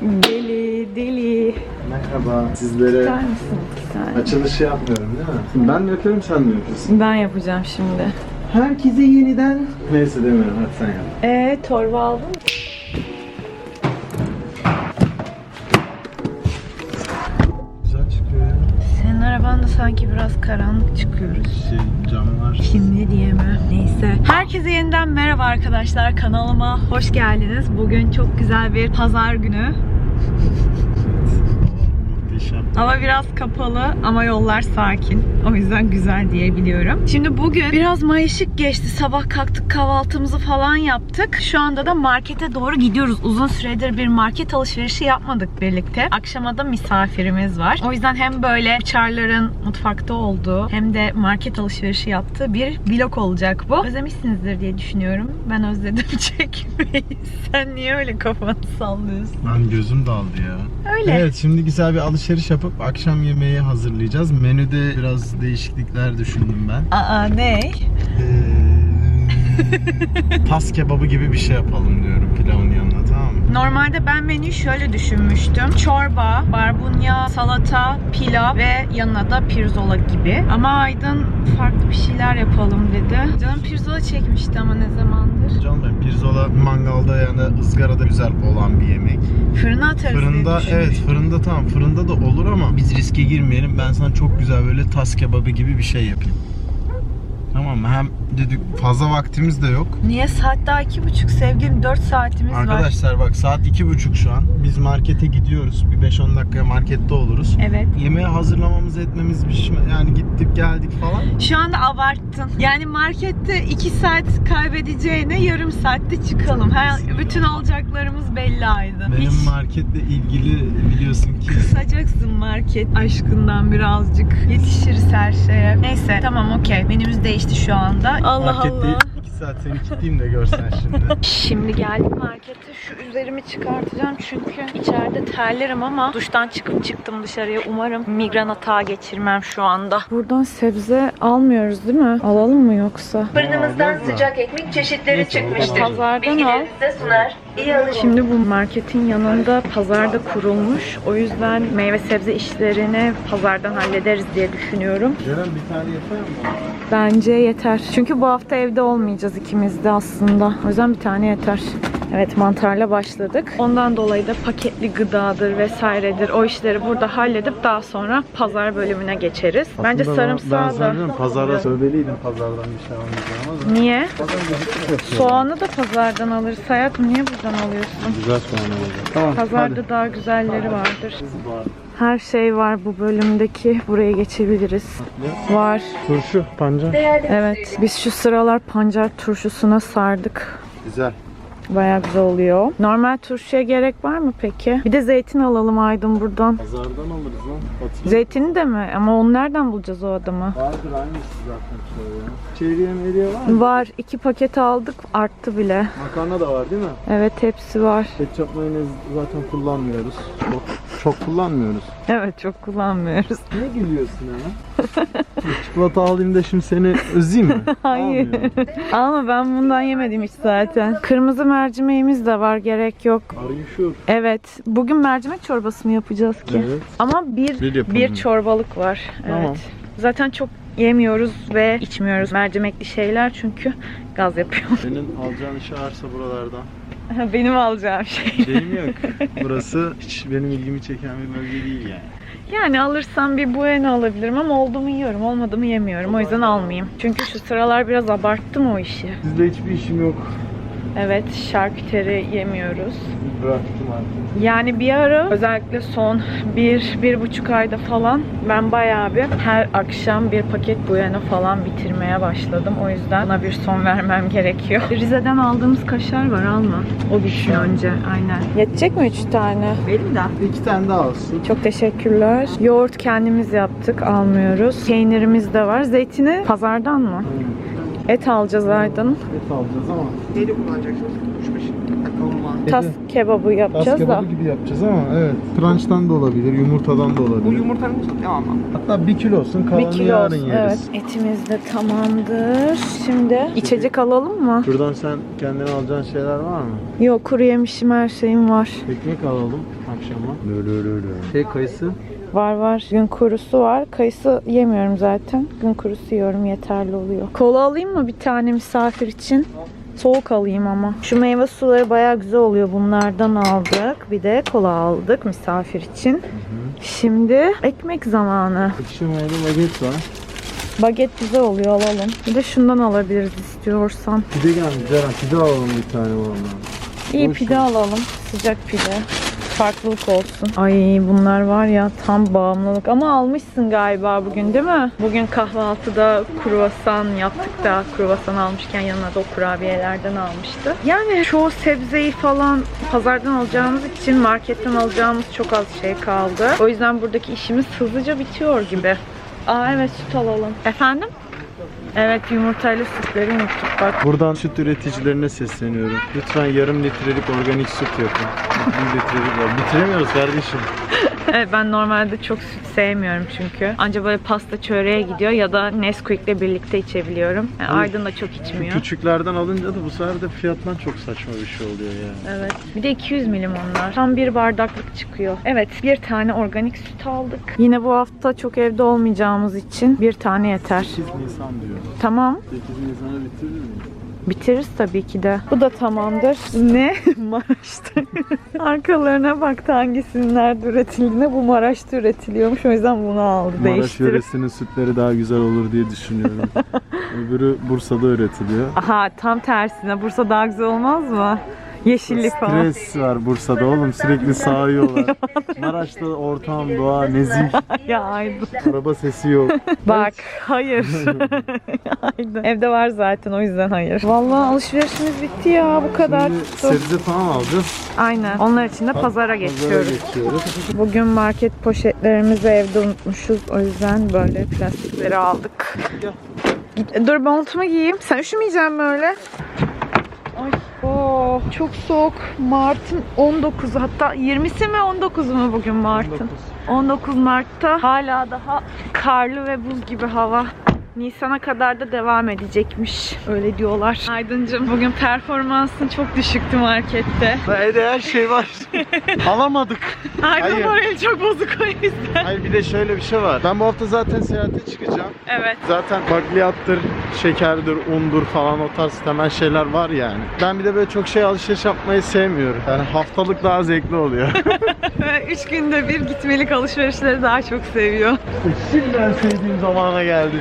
Deli deli. Merhaba. Sizlere İster misin? Saniye. açılışı yapmıyorum değil mi? Ben mi yapıyorum sen mi yapıyorsun? Ben yapacağım şimdi. Herkese yeniden... Neyse demiyorum hadi sen yap. Ee torba aldın mı? Güzel çıkıyor ya. Senin araban da sanki biraz karanlık çıkıyoruz. Şey, cam var. Şimdi diyemem. Neyse. Herkese yeniden merhaba arkadaşlar. Kanalıma hoş geldiniz. Bugün çok güzel bir pazar günü. Hava biraz kapalı ama yollar sakin. O yüzden güzel diyebiliyorum. Şimdi bugün biraz mayışık geçti. Sabah kalktık kahvaltımızı falan yaptık. Şu anda da markete doğru gidiyoruz. Uzun süredir bir market alışverişi yapmadık birlikte. Akşama da misafirimiz var. O yüzden hem böyle uçarların mutfakta olduğu hem de market alışverişi yaptığı bir vlog olacak bu. Özlemişsinizdir diye düşünüyorum. Ben özledim çekmeyi. Sen niye öyle kafanı sallıyorsun? Lan gözüm daldı ya. Öyle. Evet şimdi güzel bir alışveriş yapıp akşam yemeği hazırlayacağız. Menüde biraz değişiklikler düşündüm ben. Aa ne? Ee, tas kebabı gibi bir şey yapalım diyorum pilavın yanına tamam mı? Normalde ben menüyü şöyle düşünmüştüm. Çorba, barbunya, salata, pilav ve yanına da pirzola gibi. Ama Aydın farklı bir şeyler yapalım dedi. Canım pirzola çekmişti ama ne Canım benim pirzola mangalda yani ızgarada güzel olan bir yemek. Fırına atarız diye Fırında düşünmüştüm. evet fırında tamam fırında da olur ama biz riske girmeyelim. Ben sana çok güzel böyle tas kebabı gibi bir şey yapayım. Tamam mı? Hem dedik fazla vaktimiz de yok. Niye saat daha iki buçuk sevgilim? Dört saatimiz var. Arkadaşlar bak saat iki buçuk şu an. Biz markete gidiyoruz. Bir 5-10 dakikaya markette oluruz. Evet. Yemeği hazırlamamız etmemiz bir şey- yani gittik geldik falan. Şu anda abarttın. Yani markette iki saat kaybedeceğine yarım saatte çıkalım. Her, bütün alacaklarımız belli Aydın. Benim Hiç- marketle ilgili biliyorsun ki Kısacaksın market aşkından birazcık. Yetişiriz her şeye. Neyse tamam okey. Menümüz değişti şu anda. Allah markette Allah. 2 saat seni kilitleyeyim de görsen şimdi. Şimdi geldim markete. Şu üzerimi çıkartacağım çünkü içeride terlerim ama duştan çıkıp çıktım dışarıya. Umarım migren atağı geçirmem şu anda. Buradan sebze almıyoruz değil mi? Alalım mı yoksa? Fırınımızdan sıcak ekmek çeşitleri Neyse, çıkmıştır. Pazardan al. Bilgilerinizi sunar. Şimdi bu marketin yanında pazarda kurulmuş. O yüzden meyve sebze işlerini pazardan hallederiz diye düşünüyorum. Ceren bir tane yapar mı? Bence yeter. Çünkü bu hafta evde olmayacağız ikimiz de aslında. O yüzden bir tane yeter. Evet mantarla başladık. Ondan dolayı da paketli gıdadır vesairedir o işleri burada halledip daha sonra pazar bölümüne geçeriz. Bence Aslında sarımsağı ben da. sana diyorum, pazarda söyleliydim pazardan bir şey almayacağım ama. Niye? Yapıyor. Soğanı da pazardan alırız. Hayatım niye buradan alıyorsun? Güzel soğan olacak. Tamam Pazarda daha güzelleri vardır. Her şey var bu bölümdeki. Buraya geçebiliriz. Var. Turşu, pancar. Evet. Biz şu sıralar pancar turşusuna sardık. Güzel. Bayağı güzel oluyor. Normal turşuya gerek var mı peki? Bir de zeytin alalım Aydın buradan. Pazardan alırız lan. Atayım. Zeytini de mi? Ama onu nereden bulacağız o adamı? Vardır aynısı zaten çoğu ya. Çevriye meyriye var mı? Var. iki paket aldık. Arttı bile. Makarna da var değil mi? Evet hepsi var. Ketçap mayonez zaten kullanmıyoruz. Çok, çok kullanmıyoruz. Evet çok kullanmıyoruz. Ne gülüyorsun ya? Çikolata alayım da şimdi seni özeyim mi? Hayır. Ama ben bundan yemedim hiç zaten. Kırmızı mercimeğimiz de var. Gerek yok. Are you sure? Evet. Bugün mercimek çorbası mı yapacağız ki? Evet. Ama bir Bir bir çorbalık var. Tamam. Evet. Zaten çok yemiyoruz ve içmiyoruz mercimekli şeyler çünkü gaz yapıyor. Senin alacağın işi arsa buralardan. Benim alacağım şey. Şeyim yok. Burası hiç benim ilgimi çeken bir bölge değil yani. Yani alırsam bir bueno alabilirim ama oldu mu yiyorum, olmadı mı yemiyorum. O yüzden almayayım. Çünkü şu sıralar biraz abarttım o işi. Sizde hiçbir işim yok. Evet, şarküteri yemiyoruz. Bıraktım artık. Yani bir ara özellikle son bir, bir buçuk ayda falan ben bayağı bir her akşam bir paket bueno falan bitirmeye başladım. O yüzden buna bir son vermem gerekiyor. Rize'den aldığımız kaşar var alma. O bitsin önce aynen. Yetecek mi üç tane? Benim de. İki tane daha olsun. Çok teşekkürler. Yoğurt kendimiz yaptık almıyoruz. Peynirimiz de var. Zeytini pazardan mı? Et alacağız Aydın. Et alacağız ama. Neyle kullanacaksınız? Tas kebabı Tas yapacağız da. kebabı gibi yapacağız ama evet. Crunch'tan da olabilir, yumurtadan da Bu olabilir. yumurtanın tamam mı? Hatta bir kilo olsun, kalanı Bir kilo yarın olsun. yeriz. Evet. Etimiz de tamamdır. Şimdi içecek alalım mı? Şuradan sen kendine alacağın şeyler var mı? Yok kuru yemişim her şeyim var. Ekmek alalım. Ha, Şey kayısı. Var var. Gün kurusu var. Kayısı yemiyorum zaten. Gün kurusu yiyorum yeterli oluyor. Kola alayım mı bir tane misafir için? Soğuk alayım ama. Şu meyve suları bayağı güzel oluyor. Bunlardan aldık. Bir de kola aldık misafir için. Şimdi ekmek zamanı. Ekşi mayalı baget var. Baget güzel oluyor alalım. Bir de şundan alabiliriz istiyorsan. Pide gelmiş Ceren. Pide alalım bir tane vallahi. İyi Hoş pide alalım. Sıcak pide. Farklılık olsun. Ay bunlar var ya tam bağımlılık. Ama almışsın galiba bugün değil mi? Bugün kahvaltıda kruvasan yaptık da kruvasan almışken yanına da o kurabiyelerden almıştı. Yani çoğu sebzeyi falan pazardan alacağımız için marketten alacağımız çok az şey kaldı. O yüzden buradaki işimiz hızlıca bitiyor gibi. Aa evet süt alalım. Efendim? Evet yumurtayla sütleri unuttuk bak. Buradan süt üreticilerine sesleniyorum. Lütfen yarım litrelik organik süt yapın. Bir litrelik var. Bitiremiyoruz kardeşim. Evet ben normalde çok süt sevmiyorum çünkü. Anca böyle pasta çöreğe gidiyor ya da Nesquik'le birlikte içebiliyorum. Yani Aydın da çok içmiyor. Küçüklerden alınca da bu sefer de fiyattan çok saçma bir şey oluyor ya. Evet. Bir de 200 milim onlar. Tam bir bardaklık çıkıyor. Evet bir tane organik süt aldık. Yine bu hafta çok evde olmayacağımız için bir tane yeter. 8 Nisan diyor. Tamam. 8 Nisan'ı bitirir mi? Bitiririz tabii ki de. Bu da tamamdır. Ne? Maraş'ta. Arkalarına baktı hangisinin nerede üretildiğine. Bu Maraş'ta üretiliyormuş. O yüzden bunu aldı. Maraş Değiştirip. yöresinin sütleri daha güzel olur diye düşünüyorum. Öbürü Bursa'da üretiliyor. Aha tam tersine. Bursa daha güzel olmaz mı? Yeşillik falan. Stres var Bursa'da oğlum sürekli sağıyorlar. Maraş'ta ortam, doğa, nezih, ya Aydın. araba sesi yok. Bak hayır. Aydın. Evde var zaten o yüzden hayır. Vallahi alışverişimiz bitti ya bu kadar. Şimdi tuttu. sebze falan alacağız. Aynen. Onlar için de pazara Pazara geçiyoruz. geçiyoruz. Bugün market poşetlerimizi evde unutmuşuz. O yüzden böyle plastikleri aldık. Git, dur montumu giyeyim. Sen üşümeyeceksin mi öyle? Ay oh, çok soğuk. Mart'ın 19'u hatta 20'si mi 19'u mu bugün Mart'ın? 19 Mart'ta hala daha karlı ve buz gibi hava. Nisan'a kadar da devam edecekmiş. Öyle diyorlar. Aydıncım bugün performansın çok düşüktü markette. Evde her şey var. Alamadık. Aydın Hayır. morali çok bozuk o yüzden. Hayır bir de şöyle bir şey var. Ben bu hafta zaten seyahate çıkacağım. Evet. Zaten bakliyattır, şekerdir, undur falan o tarz temel şeyler var yani. Ben bir de böyle çok şey alışveriş yapmayı sevmiyorum. Yani haftalık daha zevkli oluyor. Üç günde bir gitmelik alışverişleri daha çok seviyor. Şimdi en sevdiğim zamana geldim.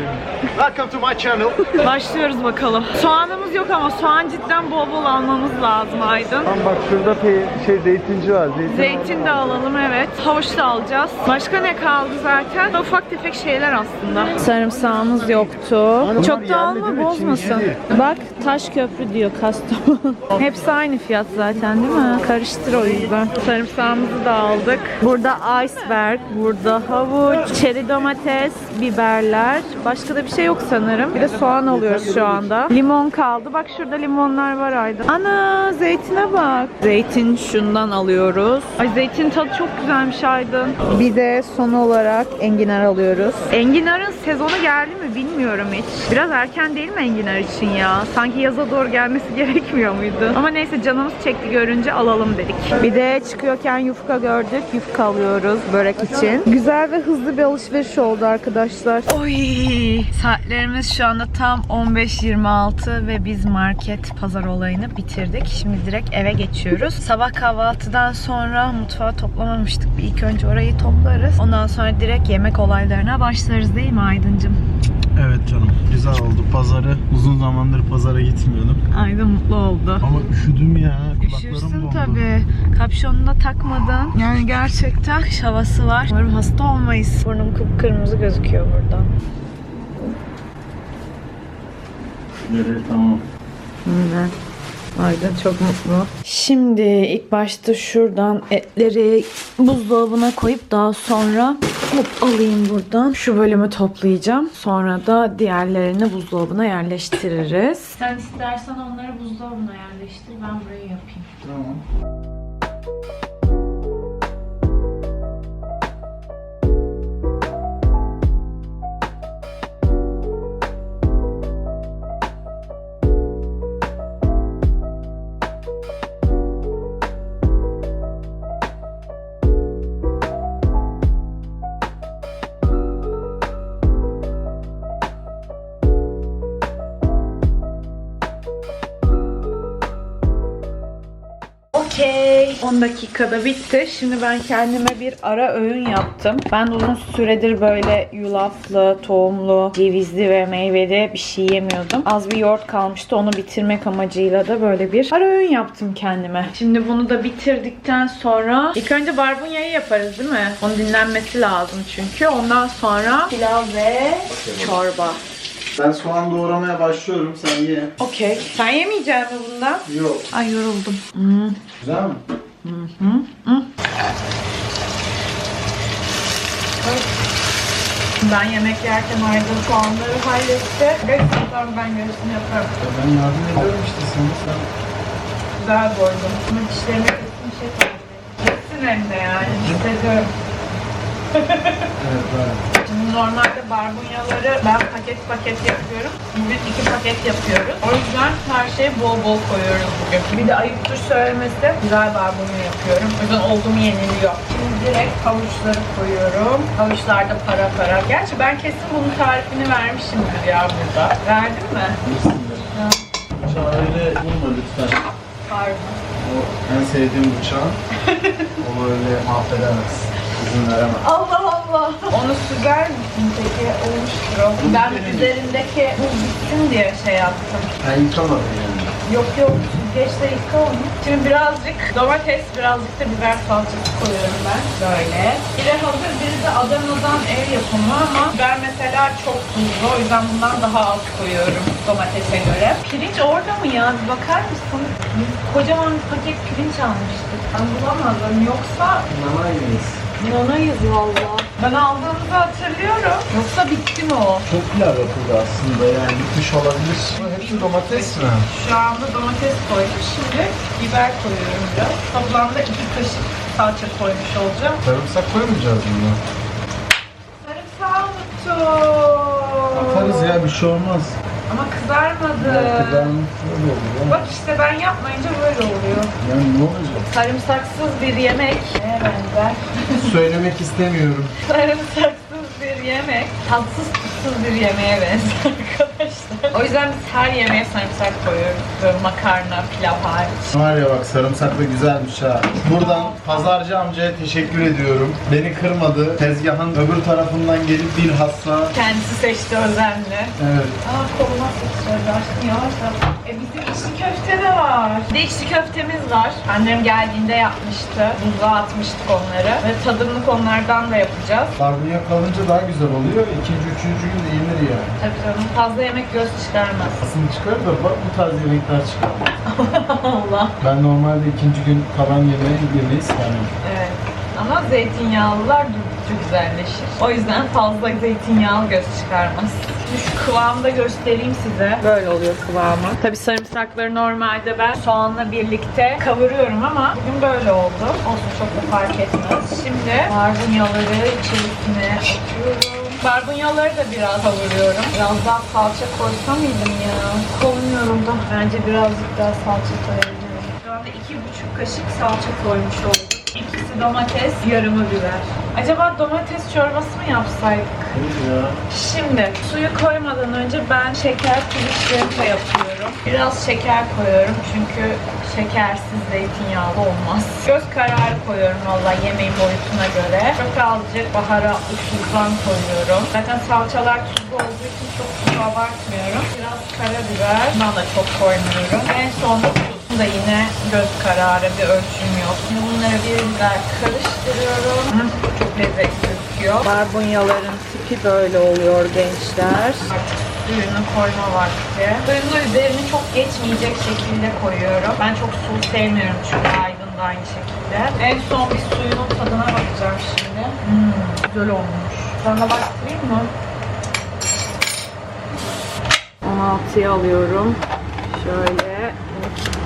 Welcome to my channel. Başlıyoruz bakalım. Soğanımız yok ama soğan cidden bol bol almamız lazım Aydın. Tamam bak şurada pe- şey zeytinci var. Zeytin, Zeytin de alalım evet. Havuç da alacağız. Başka ne kaldı zaten? Ufak tefek şeyler aslında. Sarımsağımız yoktu. Hani Çok bunlar da alma bozmasın. Bak taş köprü diyor Kastamonu. Hepsi aynı fiyat zaten değil mi? Karıştır o yüzden. Sarımsağımızı da aldık. Burada iceberg, burada havuç, çeri domates, biberler. Başka da bir şey yok sanırım. Bir de soğan alıyoruz şu anda. Limon kaldı. Bak şurada limonlar var Ayda. Ana zeytine bak. Zeytin şundan alıyoruz. Ay zeytin tadı çok güzelmiş Aydın. Bir de son olarak enginar alıyoruz. Enginarın sezonu geldi mi bilmiyorum hiç. Biraz erken değil mi enginar için ya? Sanki yaza doğru gelmesi gerekmiyor muydu? Ama neyse canımız çekti görünce alalım dedik. Bir de çıkıyorken yufka gördük. Yufka alıyoruz börek için. Güzel ve hızlı bir alışveriş oldu arkadaşlar. Oy! Saatlerimiz şu anda tam 15.26 ve biz market pazar olayını bitirdik. Şimdi direkt eve geçiyoruz. Sabah kahvaltıdan sonra mutfağı toplamamıştık. Bir ilk önce orayı toplarız. Ondan sonra direkt yemek olaylarına başlarız değil mi Aydıncım? Evet canım güzel oldu. Pazarı uzun zamandır pazara gitmiyordum. Aydın mutlu oldu. Ama üşüdüm ya. Üşürsün tabii. Kapşonunu da takmadın. Yani gerçekten kış havası var. Umarım hasta olmayız. Burnum kıpkırmızı gözüküyor buradan. Evet tamam. Aynen. Aydın çok mutlu. Şimdi ilk başta şuradan etleri buzdolabına koyup daha sonra hop alayım buradan. Şu bölümü toplayacağım. Sonra da diğerlerini buzdolabına yerleştiririz. Sen istersen onları buzdolabına yerleştir. Ben burayı yapayım. Tamam. 10 dakikada bitti. Şimdi ben kendime bir ara öğün yaptım. Ben uzun süredir böyle yulaflı, tohumlu, cevizli ve meyveli bir şey yemiyordum. Az bir yoğurt kalmıştı. Onu bitirmek amacıyla da böyle bir ara öğün yaptım kendime. Şimdi bunu da bitirdikten sonra ilk önce barbunyayı yaparız değil mi? Onun dinlenmesi lazım çünkü. Ondan sonra pilav ve çorba. Ben soğan doğramaya başlıyorum. Sen ye. Okey. Sen yemeyecek mi bundan? Yok. Ay yoruldum. Hmm. Güzel mi? Ben yemek yerken Aydın soğanları halletti. Geç sonra ben gerisini yaparım. Ben yardım ediyorum işte sana. Sen Güzel koydum. Ama dişlerime kesin şey koydum. Kesin hem de yani. Hissediyorum. Evet, evet. Normalde barbunyaları ben paket paket yapıyorum. Bugün iki paket yapıyoruz. O yüzden her şeyi bol bol koyuyoruz bugün. Bir de ayıptır söylemesi güzel barbunya yapıyorum. O yüzden oldu mu yeniliyor. Şimdi direkt havuçları koyuyorum. Havuçlar da para para. Gerçi ben kesin bunun tarifini vermişimdir ya burada. Verdim mi? Bıçağı öyle vurma lütfen. Pardon. O en sevdiğim bıçağın. Onu öyle mahvedemez. İzin veremem. Allah Allah. Onu süzer misin peki? Olmuştur o. Ben üzerindeki buz bitsin diye şey yaptım. Ben yıkamadım yani. Yok yok süzgeçte yıka onu. Şimdi birazcık domates, birazcık da biber salçası koyuyorum ben. Böyle. Bir de hazır biri de Adana'dan ev yapımı ama ben mesela çok tuzlu. O yüzden bundan daha az koyuyorum domatese göre. Pirinç orada mı ya? Bir bakar mısın? Biz kocaman bir paket pirinç almıştık. Ben bulamadım. Yoksa İnanamayız. İnanayız valla. Ben aldığımızı hatırlıyorum. Yoksa bitti mi o? Çok pilav yapıldı aslında yani bitmiş olabilir. Bu hepsi domates mi? Şu anda domates koydum. Şimdi biber koyuyorum biraz. Toplamda iki kaşık salça koymuş olacağım. Sarımsak koymayacağız mı? Sarımsağı unuttum. Atarız ya bir şey olmaz. Ama kızarmadı. Kızarmış böyle olur ya. Bak işte ben yapmayınca böyle oluyor. Yani ne olacak? Sarımsaksız bir yemek. Neye benzer? Söylemek istemiyorum. Sarımsaksız bir yemek. Tatsız tuzsuz bir yemeğe benzer arkadaşlar. O yüzden biz her yemeğe sarımsak koyuyoruz. Böyle makarna, pilav hariç. Var ya bak sarımsak da güzelmiş ha. Buradan pazarcı amcaya teşekkür ediyorum. Beni kırmadı. Tezgahın öbür tarafından gelip bilhassa Kendisi seçti özenle. Evet. Aa koluma sıçradı aşkım yavaş yavaş. E bizim içli köfte de var. Bir de içli köftemiz var. Annem geldiğinde yapmıştı. Buzluğa atmıştık onları. Ve tadımlık onlardan da yapacağız. Barbunya kalınca daha güzel oluyor. İkinci, üçüncü gün de yenir yani. Tabii canım fazla yemek göz çıkarmaz. Aslında çıkar da bak bu tarz yemekler çıkar. Allah. Ben normalde ikinci gün kalan yemeği yemeyi istemem. Evet. Ama zeytinyağlılar durdukça güzelleşir. O yüzden fazla zeytinyağlı göz çıkarmaz. Şu kıvamı da göstereyim size. Böyle oluyor kıvamı. Tabii sarımsakları normalde ben soğanla birlikte kavuruyorum ama bugün böyle oldu. Olsun çok da fark etmez. Şimdi barbunyaları içerisine atıyorum. Barbunyaları da biraz kavuruyorum. Biraz daha salça koysam mıydım ya? Koymuyorum da. Bence birazcık daha salça koyabilirim. Şu anda iki buçuk kaşık salça koymuş oldum. İkisi domates, yarımı biber. Acaba domates çorbası mı yapsaydık? ya. Şimdi suyu koymadan önce ben şeker piriçlerimi yapıyorum. Biraz şeker koyuyorum çünkü şekersiz zeytinyağlı olmaz. Göz kararı koyuyorum valla yemeğin boyutuna göre. Çok azıcık baharatlı tuzdan koyuyorum. Zaten salçalar tuzlu olduğu için çok tuz abartmıyorum. Biraz karabiber. Bundan da çok koymuyorum. En son tuz da yine göz kararı bir ölçüm yok. Şimdi bunları bir güzel karıştırıyorum. Hı, Çok lezzetli gözüküyor. Barbunyaların tipi böyle oluyor gençler. Artık suyunu koyma vakti. Suyunu üzerini çok geçmeyecek şekilde koyuyorum. Ben çok su sevmiyorum çünkü Aydın da aynı şekilde. En son bir suyunun tadına bakacağım şimdi. Hmm, güzel olmuş. Sana baktırayım mı? 16'ya alıyorum. Şöyle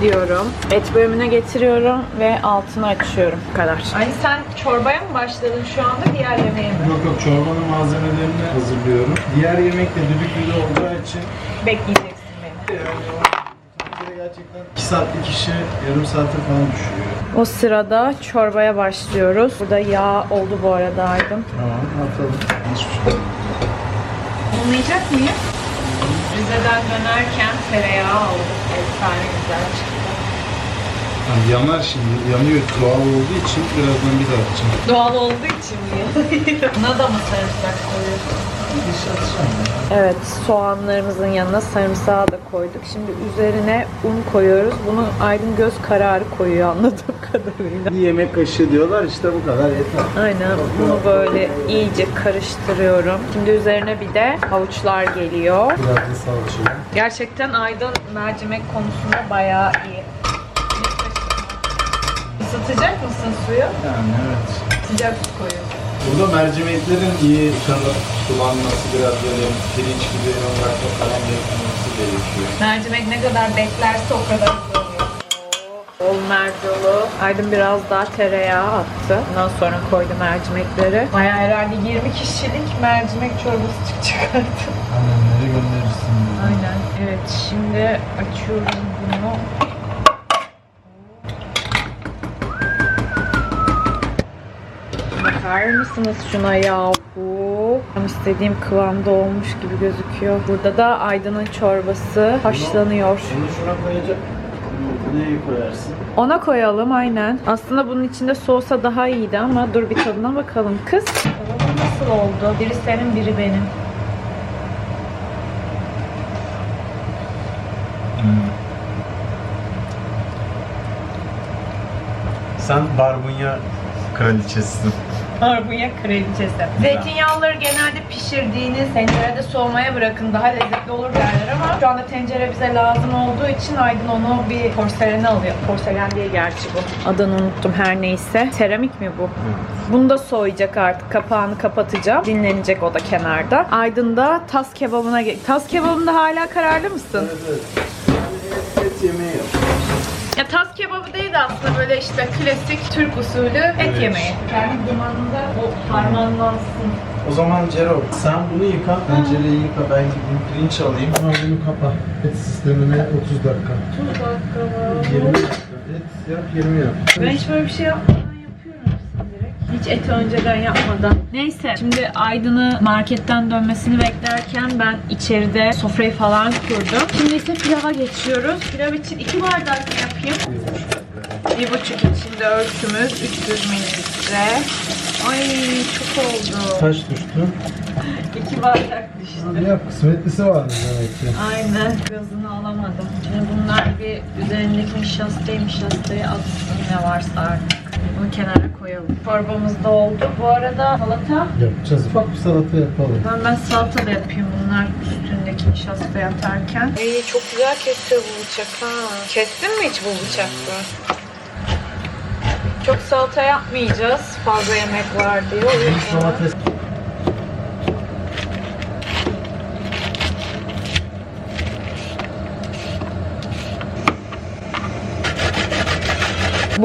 kilitliyorum. Et bölümüne getiriyorum ve altını açıyorum. Bu kadar. Ay sen çorbaya mı başladın şu anda diğer yemeğe mi? Yok yok çorbanın malzemelerini hazırlıyorum. Diğer yemek de düdüklü olacağı için Bekleyeceksin beni. bir kere gerçekten 2 saatlik işi yarım saate falan düşüyor. O sırada çorbaya başlıyoruz. Burada yağ oldu bu arada Aydın. Tamam atalım. Hiçbir şey. Anlayacak mıyım? Rize'den dönerken tereyağı aldık. Efsane güzel çıktı. Yani yanar şimdi. Yanıyor doğal olduğu için birazdan bir daha açacağım. Doğal olduğu için mi? Buna da mı sarımsak koyuyorsun? Evet, soğanlarımızın yanına sarımsağı da koyduk. Şimdi üzerine un koyuyoruz. Bunu Aydın göz kararı koyuyor anladığım kadarıyla. Bir yemek kaşığı diyorlar işte bu kadar yeter. Aynen bunu böyle iyice karıştırıyorum. Şimdi üzerine bir de havuçlar geliyor. Biraz da salça. Gerçekten Aydın mercimek konusunda bayağı iyi. Isıtacak mısın suyu? Yani evet. Sıcak su koyuyorsun. Burada mercimeklerin iyi yıkanıp sulanması biraz böyle pirinç gibi olarak falan yapılması gerekiyor. Mercimek ne kadar beklerse o kadar oluyor. Bol mercolu. Aydın biraz daha tereyağı attı. Ondan sonra koydu mercimekleri. Bayağı herhalde 20 kişilik mercimek çorbası çıkacak artık. Annemlere gönderirsin. Aynen. Evet şimdi açıyorum bunu. Bakar mısınız şuna yahu? Tam istediğim kıvamda olmuş gibi gözüküyor. Burada da Aydın'ın çorbası haşlanıyor. Bunu şuna koyacak. Neyi koyarsın? Ona koyalım aynen. Aslında bunun içinde soğusa daha iyiydi ama dur bir tadına bakalım kız. Bakalım nasıl oldu? Biri senin biri benim. Sen barbunya kraliçesisin. Barbunya kraliçesi. Zeytinyağları genelde pişirdiğiniz tencerede soğumaya bırakın daha lezzetli olur derler ama şu anda tencere bize lazım olduğu için Aydın onu bir porselene alıyor. Porselen diye gerçi bu. Adını unuttum her neyse. Seramik mi bu? Bunu da soyacak artık. Kapağını kapatacağım. Dinlenecek o da kenarda. Aydın da tas kebabına ge- Tas kebabında hala kararlı mısın? Evet. Yani et yemeği yap. Tas kebabı değil de aslında böyle işte klasik Türk usulü et Evet. yemeği. Kendi dumanında o harmanlansın. O zaman Cero sen bunu yıka. Tencereyi yıka ben gideyim pirinç alayım. Ama bunu kapa. Et sistemine 30 dakika. 30 dakika mı? 20 dakika. Et yap 20 yap. Ben hiç böyle bir şey direkt. Hiç eti önceden yapmadan. Neyse şimdi Aydın'ı marketten dönmesini beklerken ben içeride sofrayı falan kurdum. Şimdi ise pilava geçiyoruz. Pilav için iki bardak mı yapayım? Bir buçuk içinde ölçümüz 300 mililitre. Ay çok oldu. Kaç düştü? İki bardak düştü. Yap kısmetlisi vardı demek ki. Aynen. Gazını alamadım. Şimdi bunlar bir üzerindeki nişastayı nişastayı atsın ne varsa artık. Bunu kenara koyalım. Çorbamız da oldu. Bu arada salata. Yapacağız. Ufak bir salata yapalım. Ben, ben salata da yapayım bunlar üstündeki nişastayı atarken. Ay çok güzel kesiyor bu bıçak ha. Kestin mi hiç bu bıçakla? Çok salata yapmayacağız. Fazla yemek var yüzden- Domates.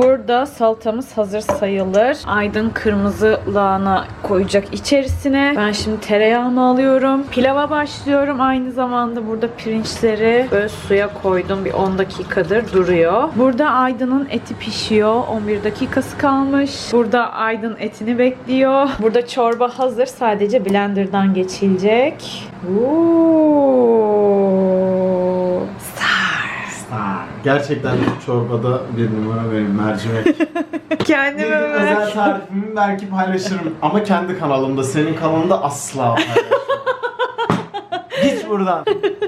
Burada salatamız hazır sayılır. Aydın kırmızı lahana koyacak içerisine. Ben şimdi tereyağımı alıyorum. Pilava başlıyorum. Aynı zamanda burada pirinçleri böyle suya koydum. Bir 10 dakikadır duruyor. Burada Aydın'ın eti pişiyor. 11 dakikası kalmış. Burada Aydın etini bekliyor. Burada çorba hazır. Sadece blenderdan geçilecek. Ooh. Gerçekten çorbada bir numara benim mercimek. Kendime Bir merak özel tarifimi belki paylaşırım ama kendi kanalımda, senin kanalında asla paylaşmam. Git buradan.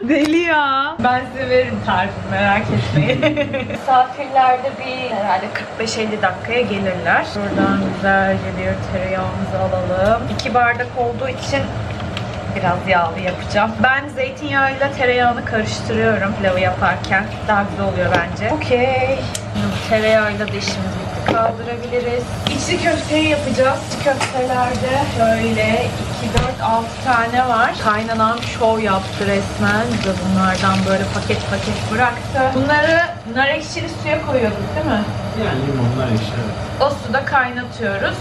Deli ya. Ben size veririm tarifi merak etmeyin. Misafirler de bir herhalde 45-50 dakikaya gelirler. Buradan güzelce bir tereyağımızı alalım. İki bardak olduğu için biraz yağlı yapacağım. Ben zeytinyağıyla tereyağını karıştırıyorum pilavı yaparken. Daha güzel oluyor bence. Okey. Tereyağıyla da işimiz bitti. Kaldırabiliriz. İçli köfteyi yapacağız. İçli köftelerde şöyle 2, 4, 6 tane var. Kaynanam şov yaptı resmen. Bize bunlardan böyle paket paket bıraktı. Bunları nar ekşili suya koyuyorduk değil mi? Yani limonlar işte. O suda kaynatıyoruz.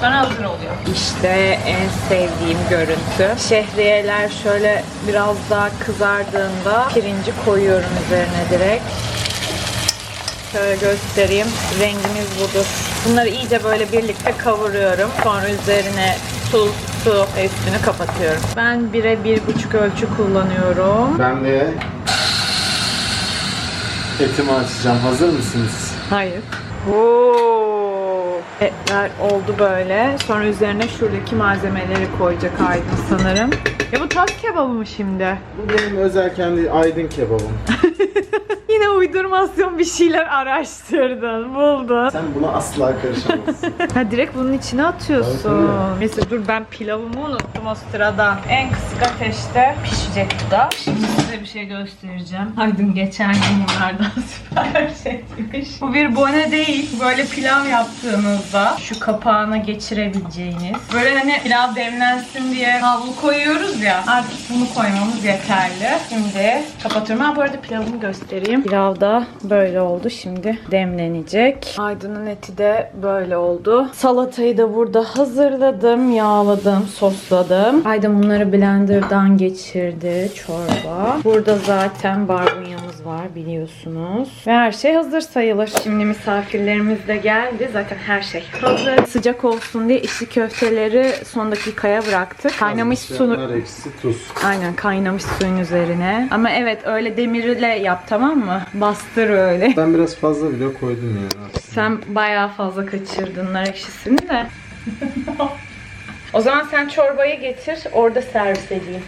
Sonra hazır oluyor. İşte en sevdiğim görüntü. Şehriyeler şöyle biraz daha kızardığında pirinci koyuyorum üzerine direkt. Şöyle göstereyim. Rengimiz budur. Bunları iyice böyle birlikte kavuruyorum. Sonra üzerine tuz, su üstünü kapatıyorum. Ben bire bir buçuk ölçü kullanıyorum. Ben de etimi açacağım. Hazır mısınız? Hayır. Oo. Etler oldu böyle. Sonra üzerine şuradaki malzemeleri koyacak Aydın sanırım. Ya bu tas kebabı mı şimdi? Bu benim özel kendi Aydın kebabım. Uydurmasyon bir şeyler araştırdın, buldun. Sen buna asla karışamazsın. Ha direkt bunun içine atıyorsun. Neyse dur ben pilavımı unuttum o sırada. En kısık ateşte pişecek bu da. Şimdi size bir şey göstereceğim. Aydın geçen gün bunlardan süper şeymiş. Bu bir bone değil. Böyle pilav yaptığınızda şu kapağına geçirebileceğiniz. Böyle hani pilav demlensin diye havlu koyuyoruz ya. Artık bunu koymamız yeterli. Şimdi kapatıyorum. Ha bu arada pilavımı göstereyim. Pilav da böyle oldu. Şimdi demlenecek. Aydın'ın eti de böyle oldu. Salatayı da burada hazırladım. Yağladım, sosladım. Aydın bunları blenderdan geçirdi. Çorba. Burada zaten barbunyamız var biliyorsunuz. Ve her şey hazır sayılır. Şimdi misafirlerimiz de geldi. Zaten her şey hazır. Sıcak olsun diye içli köfteleri son dakikaya bıraktık. Kaynamış su Nar eksi tuz. Aynen kaynamış suyun üzerine. Ama evet öyle demirle yap tamam mı? Bastır öyle. Ben biraz fazla bile koydum ya. aslında. Sen bayağı fazla kaçırdın nar ekşisini de. o zaman sen çorbayı getir orada servis edeyim.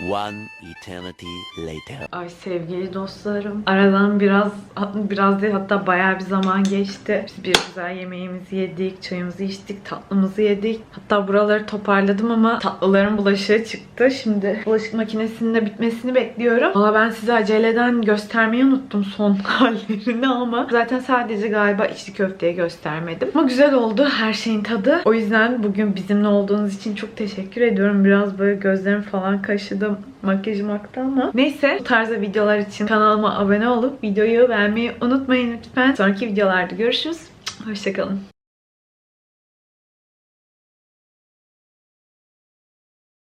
One eternity later. Ay sevgili dostlarım. Aradan biraz biraz değil hatta bayağı bir zaman geçti. Biz bir güzel yemeğimizi yedik, çayımızı içtik, tatlımızı yedik. Hatta buraları toparladım ama tatlıların bulaşığı çıktı. Şimdi bulaşık makinesinin de bitmesini bekliyorum. Valla ben size aceleden göstermeyi unuttum son hallerini ama zaten sadece galiba içli köfteyi göstermedim. Ama güzel oldu her şeyin tadı. O yüzden bugün bizimle olduğunuz için çok teşekkür ediyorum. Biraz böyle gözlerim falan kaşıdım. Makyajım aktı ama. Neyse bu tarzda videolar için kanalıma abone olup videoyu beğenmeyi unutmayın lütfen. Sonraki videolarda görüşürüz. Hoşçakalın.